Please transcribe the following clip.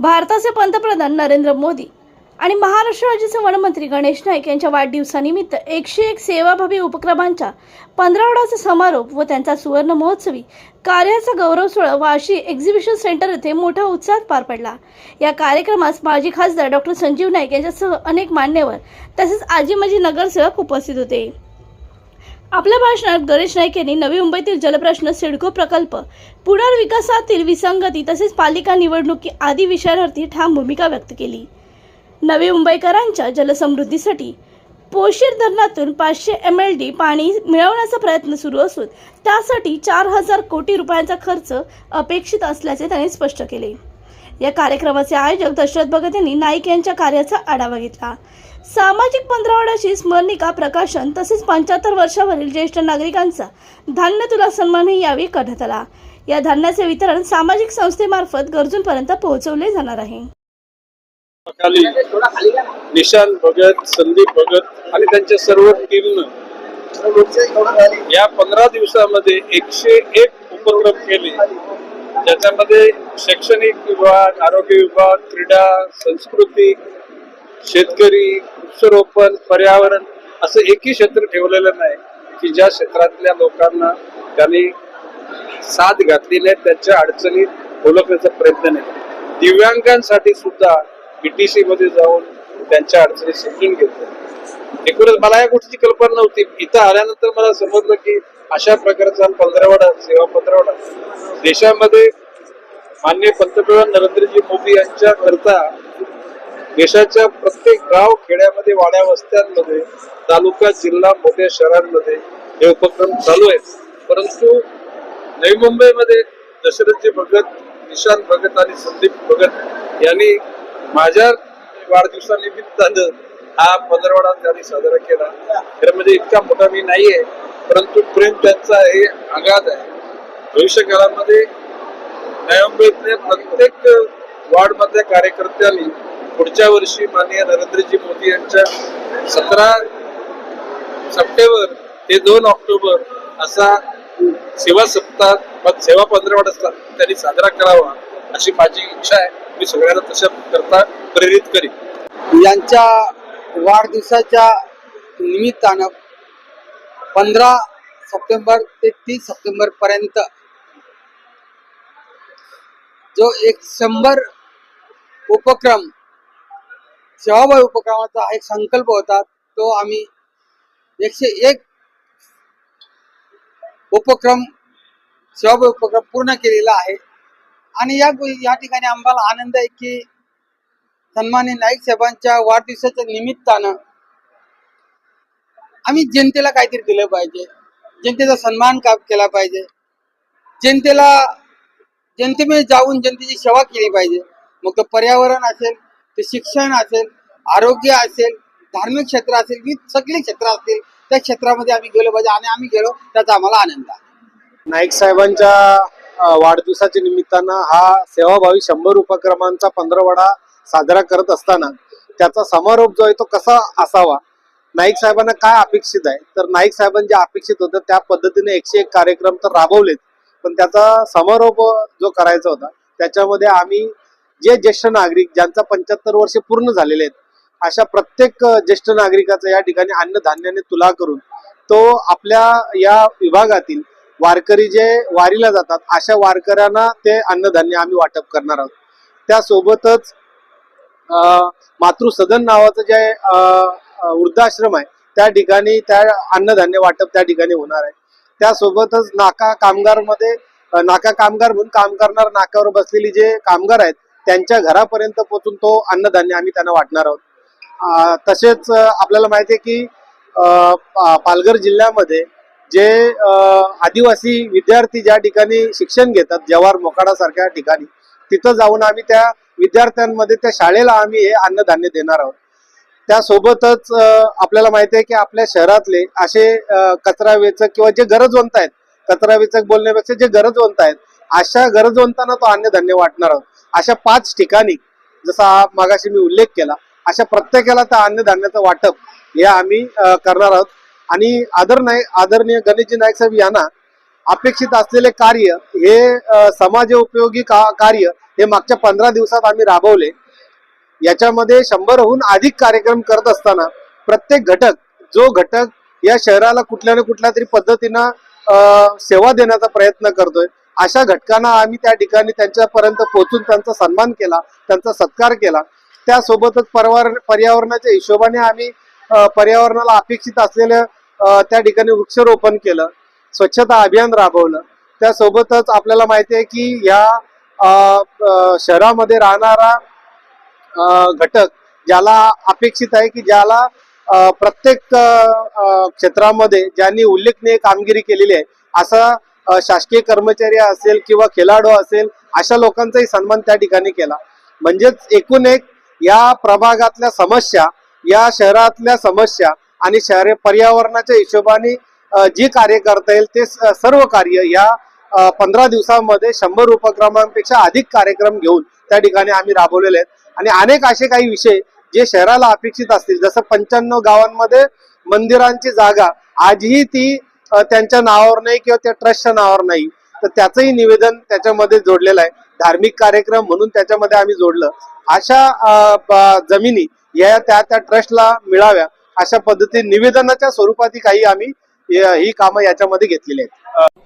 भारताचे पंतप्रधान नरेंद्र मोदी आणि महाराष्ट्र राज्याचे वनमंत्री गणेश नाईक यांच्या वाढदिवसानिमित्त एकशे एक सेवाभावी उपक्रमांच्या पंधरावडाचा समारोप व त्यांचा सुवर्ण महोत्सवी कार्याचा गौरव सोहळा वाशी एक्झिबिशन सेंटर येथे मोठ्या उत्साहात पार पडला. या कार्यक्रमास माजी खासदार डॉक्टर संजीव नाईक यांच्यासह अनेक मान्यवर तसेच आजी माजी नगरसेवक उपस्थित होते. आपल्या भाषणात गणेश नाईक यांनी नवी मुंबईतील जलप्रश्न सिडको प्रकल्प पुनर्विकासातील विसंगती तसेच पालिका निवडणुकी आदी विषयांवरती ठाम भूमिका व्यक्त केली. नवी मुंबईकरांच्या जलसमृद्धीसाठी पोशीर धरणातून पाचशे एम एल डी पाणी मिळवण्याचा प्रयत्न सुरू असून त्यासाठी चार हजार कोटी रुपयांचा खर्च अपेक्षित असल्याचे त्यांनी स्पष्ट केले. या कार्यक्रमाचे आयोजक दशरथ भगत यांनी नाईक यांच्या कार्याचा आढावा घेतला. सामाजिक पंधरावड्याची स्मरणिका प्रकाशन तसेच पंच्याहत्तर वर्षावरील ज्येष्ठ नागरिकांचा धान्य तुला सन्मानही यावेळी करण्यात आला. या धान्याचे वितरण सामाजिक संस्थेमार्फत गरजूंपर्यंत पोहोचवले जाणार आहे. निशान भगत संदीप भगत आणि त्यांच्या सर्व टीमनं या पंधरा दिवसामध्ये एकशे एक उपक्रम केले. ज्याच्यामध्ये शैक्षणिक विभाग आरोग्य विभाग क्रीडा संस्कृती शेतकरी वृक्षरोपण पर्यावरण असं एकही क्षेत्र ठेवलेलं नाही की ज्या क्षेत्रातल्या लोकांना त्यांनी साथ घातली नाही त्यांच्या अडचणीत ओळखण्याचा प्रयत्न नाही. दिव्यांगांसाठी सुद्धा बीटीसी मध्ये जाऊन त्यांच्या अडचणी समजून घेतल्या. एकूणच मला या गोष्टीची कल्पना नव्हती. इथं आल्यानंतर मला समजलं की अशा प्रकारचा पंधरावडा सेवा पंधरावडा देशामध्ये माननीय पंतप्रधान नरेंद्रजी मोदी यांच्या करता देशाच्या प्रत्येक गाव खेड्यामध्ये वाड्या वस्त्यांमध्ये तालुका जिल्हा मोठ्या शहरांमध्ये हे उपक्रम चालू आहेत. परंतु नवी मुंबईमध्ये दशरथजी भगत निशांत भगत आणि संदीप भगत यांनी माझ्या वाढदिवसानिमित्तानं हा पंधरवडा त्यांनी साजरा केला. खरं म्हणजे इतका मोठा मी नाहीये परंतु प्रेम त्यांचा हे आघात आहे. भविष्य काळामध्ये नवी प्रत्येक वार्डमधल्या कार्यकर्त्यांनी पुढच्या वर्षी माननीय नरेंद्रजी मोदी यांच्या सतरा सप्टेंबर ते दोन ऑक्टोबर असा सेवा सप्ताह मग सेवा पंधरवडा त्यांनी साजरा करावा अशी माझी इच्छा आहे. मी सगळ्यांना तशा करता प्रेरित करीन. यांच्या वाढदिवसाच्या निमित्तानं पंधरा सप्टेंबर ते तीस सप्टेंबर पर्यंत जो एक शंभर उपक्रम सेवाभावी उपक्रमाचा एक संकल्प होता तो आम्ही एकशे एक उपक्रम सेवाभावी उपक्रम पूर्ण केलेला आहे. आणि या या ठिकाणी आम्हाला आनंद आहे की सन्मान्य नाईक साहेबांच्या वाढदिवसाच्या निमित्तानं आम्ही जनतेला काहीतरी दिलं पाहिजे. जनतेचा सन्मान का केला पाहिजे? जनतेला जनतेमध्ये जाऊन जनतेची सेवा केली पाहिजे. मग तो पर्यावरण असेल ते शिक्षण असेल आरोग्य असेल धार्मिक क्षेत्र असेल विविध सगळे क्षेत्र असतील त्या क्षेत्रामध्ये आम्ही गेलो पाहिजे आणि आम्ही गेलो त्याचा आम्हाला आनंद आहे. नाईक साहेबांच्या वाढदिवसाच्या निमित्तानं हा सेवाभावी शंभर उपक्रमांचा पंधरवडा साजरा करत असताना त्याचा समारोप जो आहे तो कसा असावा? नाईक साहेबांना काय अपेक्षित आहे? तर नाईक साहेबांना जे अपेक्षित होतं त्या पद्धतीने एकशे एक कार्यक्रम तर राबवलेत. पण त्याचा समारोप जो करायचा होता त्याच्यामध्ये आम्ही जे ज्येष्ठ नागरिक ज्यांचा पंच्याहत्तर वर्ष पूर्ण झालेले आहेत अशा प्रत्येक ज्येष्ठ नागरिकाचा या ठिकाणी अन्नधान्याने तुला करून तो आपल्या या विभागातील वारकरी जे वारीला जातात अशा वारकऱ्यांना ते अन्नधान्य आम्ही वाटप करणार आहोत. त्यासोबतच मातृसदन नावाचं जे वृद्धाश्रम आहे त्या ठिकाणी त्या अन्नधान्य वाटप त्या ठिकाणी होणार आहे. त्यासोबतच नाका कामगारमध्ये नाका कामगार म्हणून काम करणार नाक्यावर बसलेली जे कामगार आहेत त्यांच्या घरापर्यंत पोहोचून तो अन्नधान्य आम्ही त्यांना वाटणार आहोत. तसेच आपल्याला माहिती आहे की पालघर जिल्ह्यामध्ये जे आदिवासी विद्यार्थी ज्या ठिकाणी शिक्षण घेतात जवाहर मोकाडा सारख्या ठिकाणी तिथं जाऊन आम्ही त्या विद्यार्थ्यांमध्ये त्या शाळेला आम्ही हे अन्नधान्य देणार आहोत. त्यासोबतच आपल्याला माहिती आहे की आपल्या शहरातले असे कचरा वेचक किंवा जे गरजवंत आहेत कचरा वेचक बोलण्यापेक्षा जे गरजवंत आहेत अशा गरजवंतांना तो अन्नधान्य वाटणार आहोत. अशा पाच ठिकाणी जसा मागाशी मी उल्लेख केला अशा प्रत्येकाला त्या अन्नधान्याचं वाटप हे आम्ही करणार आहोत. आणि आदर नाईक आदरणीय गणेशजी नाईक साहेब यांना अपेक्षित असलेले कार्य हे समाज उपयोगी का- कार्य हे मागच्या पंधरा दिवसात आम्ही राबवले. याच्यामध्ये शंभरहून अधिक कार्यक्रम करत असताना प्रत्येक घटक जो घटक या शहराला कुठल्या ना कुठल्या तरी पद्धतीनं सेवा देण्याचा प्रयत्न करतोय अशा घटकांना आम्ही त्या ठिकाणी त्यांच्यापर्यंत पोहोचून त्यांचा सन्मान केला त्यांचा सत्कार केला. त्यासोबतच परवार पर्यावरणाच्या हिशोबाने आम्ही पर्यावरणाला अपेक्षित असलेलं त्या ठिकाणी वृक्षारोपण केलं. स्वच्छता अभियान राबवलं. त्यासोबतच आपल्याला माहिती आहे की या शहरामध्ये राहणारा घटक ज्याला अपेक्षित आहे की ज्याला प्रत्येक क्षेत्रामध्ये ज्यांनी उल्लेखनीय कामगिरी केलेली आहे असा शासकीय कर्मचारी असेल किंवा खेळाडू असेल अशा लोकांचाही सन्मान त्या ठिकाणी केला. म्हणजेच एकूण एक या प्रभागातल्या समस्या या शहरातल्या समस्या आणि शहर पर्यावरणाच्या हिशोबाने जी कार्य करता येईल ते सर्व कार्य या पंधरा दिवसांमध्ये शंभर उपक्रमांपेक्षा अधिक कार्यक्रम घेऊन त्या ठिकाणी आम्ही राबवलेले आहेत. आणि अनेक असे काही विषय जे शहराला अपेक्षित असतील जसं पंच्याण्णव गावांमध्ये मंदिरांची जागा आजही ती त्यांच्या नावावर नाही किंवा त्या ट्रस्टच्या नावावर नाही. तर त्याचंही निवेदन त्याच्यामध्ये जोडलेलं आहे. धार्मिक कार्यक्रम म्हणून त्याच्यामध्ये आम्ही जोडलं. अशा जमिनी या त्या त्या ट्रस्टला मिळाव्या अशा पद्धतीने निवेदनाच्या स्वरूपात काही आम्ही ही कामं याच्यामध्ये घेतलेली आहेत.